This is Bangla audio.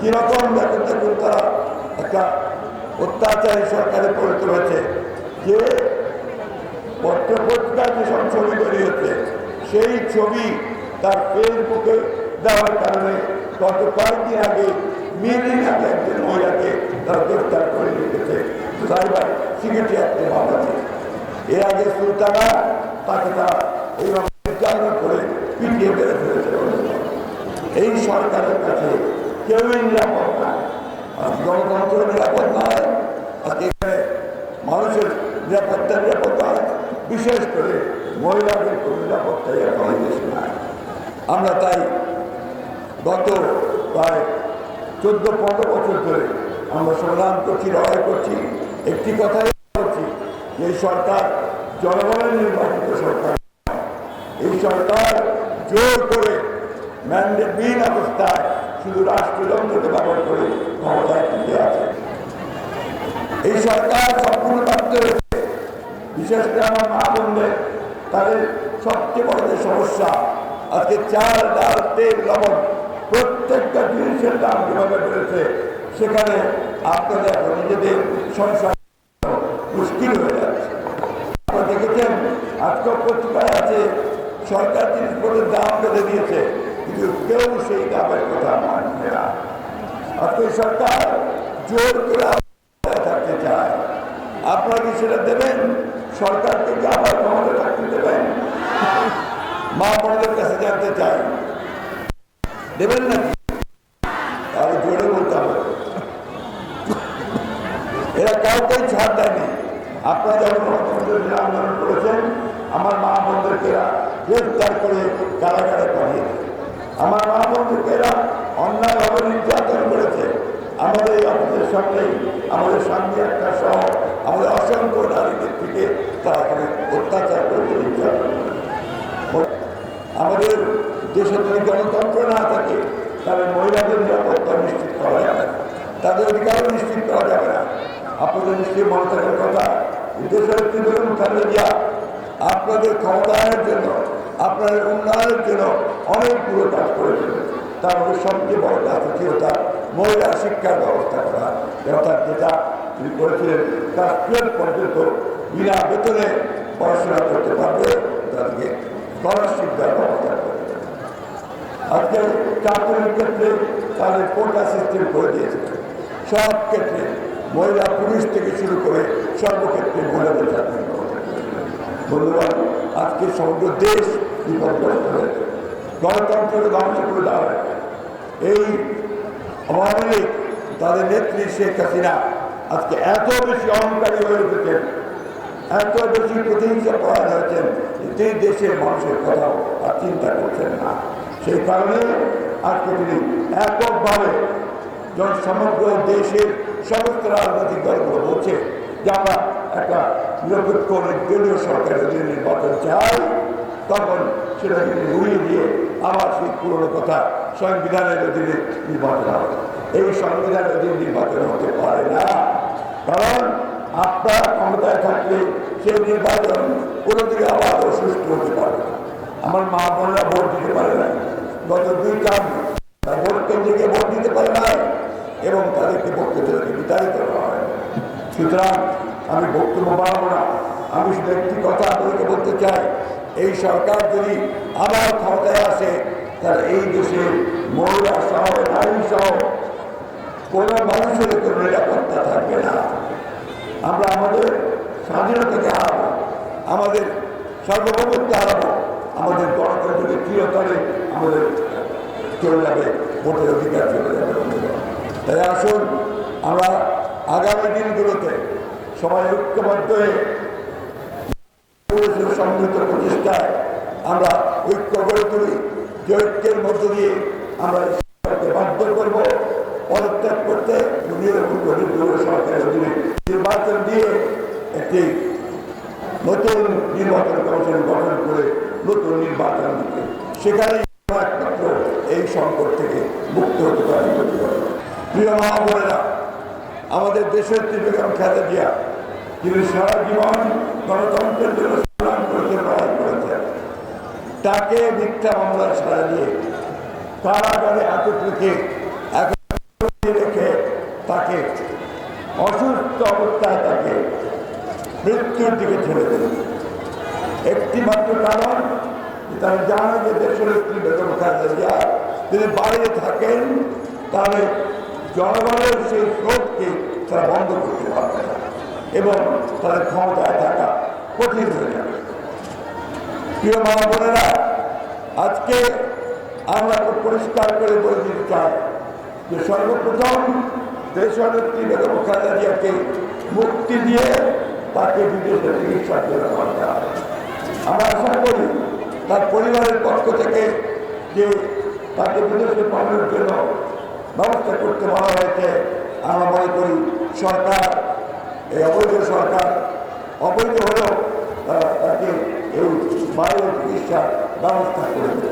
কীরকম দেখুন দেখুন তারা একটা অত্যাচারী সরকারে পরিণত হয়েছে। যে পত্রপত্রিকার যেসব ছবি বেরিয়েছে, সেই ছবি তার ফেসবুকে দেওয়ার কারণে গত কয়েকদিন আগে, মিলিন আগে একজন মহিলাকে তারা গ্রেফতার করে রেখেছে সাইবার সিকিউরিটি অ্যাক্টের মামলাতে এর আগে সুলতানা তাকে তারা এইভাবে নির্যাতন করে পিটিয়ে মেরে ফেলেছে এই সরকারের কাছে কেউই নিরাপদ না আর গণতন্ত্র নিরাপদ নয় মানুষের নিরাপত্তা নিরাপদ নয় বিশেষ করে মহিলাদের কোনো নিরাপত্তা বেশি নয়। আমরা তাই গত প্রায় চোদ্দ, পনেরো বছর ধরে আমরা সংগ্রাম করছি, লড়াই করছি। একটি কথাই করছি যে সরকার জনগণের নির্বাচিত সরকার এই সরকার জোর করে ম্যান্ডেট বিহীন অবস্থায় শুধু রাষ্ট্রযন্ত্রকে ব্যবহার করে ক্ষমতায় টিকে আছে এই সরকার সম্পূর্ণ ব্যর্থ হয়েছে। বিশেষ করে আমার মা বোনদের, তাদের সবচেয়ে বড় যে সমস্যা, আজকে চাল, ডাল, তেল, লবণ প্রত্যেকটা জিনিসের দাম যেভাবে বেড়েছে, সেখানে আপনাদের নিজেদের সংসার মুশকিল হয়ে যাচ্ছে আপনারা দেখেছেন আজকেও পত্রিকায় আছে সরকার জিনিসপত্রের দাম বেঁধে দিয়েছে কিন্তু কেউ সেই দামের কথা মানছে না। আজকে সরকার জোর করে থাকতে চায়। আপনারা সেটা দেবেন? সরকারকে কি আবার ক্ষমতা থাকতে দেবেন? মা বোনদের কাছে জানতে চাই। দেবেন নাকি? তাহলে জোরে বলতে হবে। এরা কাউকেই ছাড় দেয়নি। আপনারা যখন গণতন্ত্রের আন্দোলন করেছেন, আমার মা বোনদেরকে গ্রেফতার করে কারাগারে পাঠিয়েছে আমার মা বোনদেরকে এরা অন্যায়ভাবে নির্যাতন করেছে। আমাদের এই অফিসের সামনে আমাদের সামনে একটা সহ আমাদের অসংখ্য নারীদের থেকে তারা অত্যাচার করেছে নির্যাতন। আমাদের দেশে যদি গণতন্ত্র না থাকে, তাহলে মহিলাদের নিরাপত্তা নিশ্চিত করা যাবে না। তাদের অধিকারও নিশ্চিত করা যাবে না। আপনাদের নিশ্চয়ই মনে থাকার কথা, দেশের বেগম খালেদা আপনাদের ক্ষমতায়নের জন্য আপনাদের উন্নয়নের জন্য অনেকগুলো কাজ করেছেন। তার মধ্যে সবচেয়ে বড় কাজ ছিল তার মহিলা শিক্ষার ব্যবস্থা করা। অর্থাৎ যেটা তিনি করেছিলেন ক্লাস টুয়েলভ পর্যন্ত বিনা বেতনে পড়াশোনা করতে পারবে, তাদেরকে স্কলারশিপ দেওয়ার ব্যবস্থা করেছেন আজকে চাকরির ক্ষেত্রে তাদের কোটা সিস্টেম করে দিয়েছে। সব ক্ষেত্রে মহিলা পুলিশ থেকে শুরু করে সর্বক্ষেত্রে মহিলাদের চাকরি। বন্ধুগণ আজকে সমগ্র দেশ গণতন্ত্রকে ধ্বংস করে দেওয়া এই আওয়ামী লীগ তাদের নেত্রী শেখ হাসিনা আজকে এত বেশি অহংকারী হয়ে উঠেছেন, এত বেশি প্রতিহিংসা করা হয়েছেন যে তিনি দেশের মানুষের কথা আর চিন্তা করছেন না। সেই কারণে আজকে তিনি এককভাবে যখন সমগ্র দেশের সমস্ত রাজনৈতিক দলগুলো বলছে যে আমরা একটা নিরপেক্ষ নির্দলীয় সরকারের অধীনে নির্বাচন চাই। তখন সেটা তিনি উড়িয়ে দিয়ে আবার সেই পুরনো কথা সংবিধানের অধীনে নির্বাচন হবে। এই সংবিধানের অধীনে নির্বাচন হতে পারে না। কারণ আপনার ক্ষমতায় থাকলে সেই নির্বাচন কোনোদিকে আবার অসুস্থ হতে পারে আমার মা বোনরা ভোট দিতে পারে না গত দুই তারা ভোট কেন্দ্রে ভোট দিতে পারে না এবং তাদেরকে ভোট কেন্দ্র থেকে বিতাড়িত করা হয় সুতরাং আমি বক্তব্য বাড়াবো না। আমি শুধু একটি কথা আপনাদেরকে বলতে চাই। এই সরকার যদি আবার ক্ষমতায় আসে, তাহলে এই দেশের মহিলা সহ, নারী সহ কোনো মানুষের কোনো নিরাপত্তা থাকবে না। আমরা আমাদের স্বাধীনতাকে হারাবো, আমাদের সার্বভৌমত্ব হারাবো, আমাদের গণতন্ত্রকে চিরতরে আমাদের চলে যাবে, ভোটের অধিকার চলে যাবে তাই আসুন, আমরা আগামী দিনগুলোতে সবাই ঐক্যবদ্ধ হয়ে সম্মিলিত প্রচেষ্টায় আমরা ঐক্য গড়ে তুলি, যে ঐক্যের মধ্য দিয়ে আমরা বাধ্য করব, পদত্যাগ করতে নির্বাচন দিয়ে একটি নতুন নির্বাচন কমিশন গঠন করে নতুন নির্বাচন দিতে। সেখানে একমাত্র এই সংকট থেকে মুক্ত হতে পারে। প্রিয় মহাবোনেরা, আমাদের দেশের ত্রিবেগম খেলা দিয়া তিনি সারা জীবন গণতন্ত্রের জন্য বিরুদ্ধে বয়ান করেছেন তাকে মিথ্যা মামলার সাজা দিয়ে কারাগারে আটক রেখে রেখে তাকে অসুস্থ অবস্থায় তাকে মৃত্যুর দিকে ছেড়ে দিল। একটি মাত্র কারণ, তারা জানে যে দেশের স্ত্রী বেগম খালেদা যদি বাইরে থাকেন, তাহলে জনগণের সেই স্রোতকে তারা বন্ধ করতে পারবে না এবং তাদের ক্ষমতায় থাকা কঠিন হয়ে যাবে। প্রিয় মা বোনেরা, আজকে আমরা পরিষ্কার করে বলে দিতে চাই যে সর্বপ্রথম দেশনেত্রী বেগম খালেদা জিয়াকে মুক্তি দিয়ে তাকে বিদেশে পাঠাতে হবে। আমরা আশা করি তার পরিবারের পক্ষ থেকে যে তাকে বিদেশে পাঠানোর জন্য ব্যবস্থা করতে বলা হয়েছে আমরা মনে করি সরকার, এই অবৈধ সরকার, অবৈধ হলেও তারা তাকে এই বাইরের চিকিৎসার ব্যবস্থা করে দেবে